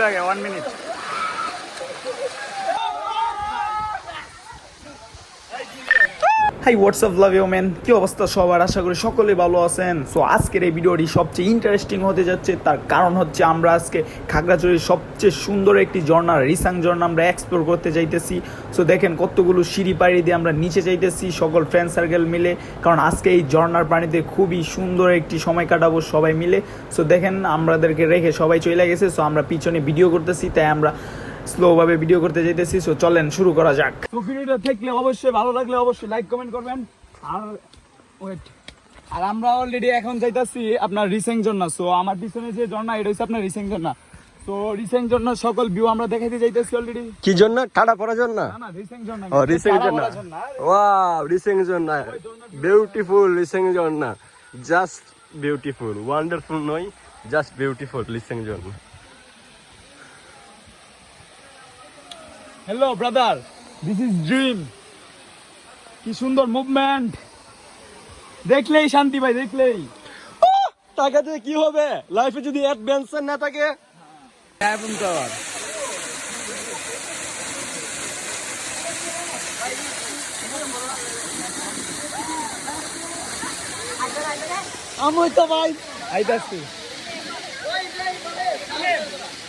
লাগে one minute hi WhatsApp love you man কি অবস্থা সবার? আশা করি সকলে ভালো আছেন। সো আজকের এই ভিডিওটি সবচেয়ে ইন্টারেস্টিং হতে যাচ্ছে, তার কারণ হচ্ছে আমরা আজকে খাগড়াছড়ির সবচেয়ে সুন্দর একটি ঝর্ণা, রিসাং ঝর্ণা আমরা এক্সপ্লোর করতে যাইতেছি। সো দেখেন কতগুলো সিঁড়ি পাড়ি দিয়ে আমরা নিচে যাইতেছি, সকল ফ্রেন্ড সার্কেল মিলে। কারণ আজকে এই ঝর্ণার পানিতে খুবই সুন্দর একটি সময় কাটাবো সবাই মিলে। সো দেখেন, আমাদেরকে রেখে সবাই চলে গেছে। সো আমরা পিছনে ভিডিও করতেছি, তাই আমরা স্লো ভাবে ভিডিও করতে যাইতেছি সো চলেন শুরু করা যাক। তো ভিডিওটা দেখলে অবশ্যই ভালো লাগলে অবশ্যই লাইক কমেন্ট করবেন। আর ওয়েট আর আমরা অলরেডি এখন যাইতাছি আপনার রিসেং ঝর্ণা সো আমার পিছনে যে ঝর্ণা এটা হচ্ছে আপনার রিসেং ঝর্ণা। তো রিসেং ঝর্ণা সকল ভিউ আমরা দেখাইতে যাইতেছি অলরেডি কি জন্য টাটা পড়ার জন্য না না রিসেং ঝর্ণা ও রিসেং ঝর্ণা। ওয়াও রিসেং জন্য বিউটিফুল রিসেং জন্য জাস্ট বিউটিফুল ওয়ান্ডারফুল নয় জাস্ট বিউটিফুল রিসেং জন্য hello brother this is dream কি সুন্দর মুভমেন্ট দেখলেই শান্তি ভাই দেখলেই। টাকাতে কি হবে? লাইফে যদি অ্যাডভেঞ্চার না থাকে। এবং টাওয়ার আমি তো ভাই আইতাছি।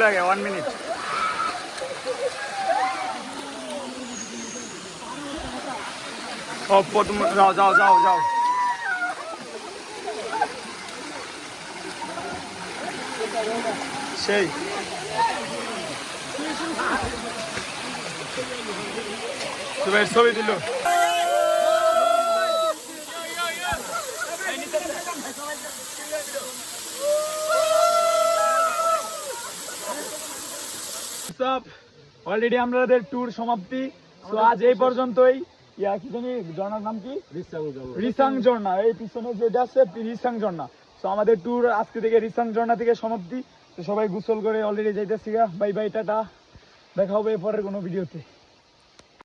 লাগে ওয়ান মিনিট ও প্রথম যাও যাও যাও যাও। সেই। তুমি ছবি দিল। অলরেডি আমাদের ট্যুর সমাপ্তি। তো আজ এই পর্যন্তই। ইয়া কি জানি ঝর্ণার নাম কি? রিসাং ঝর্ণা এই পিছনে যেটা আছে রিসাং ঝর্ণা তো আমাদের ট্যুর আজকে থেকে রিসাং ঝর্ণা থেকে সমাপ্তি। তো সবাই গোসল করে অলরেডি যাইতেছি বাই বাই টাটা। দেখা হবে পরের কোনো ভিডিওতে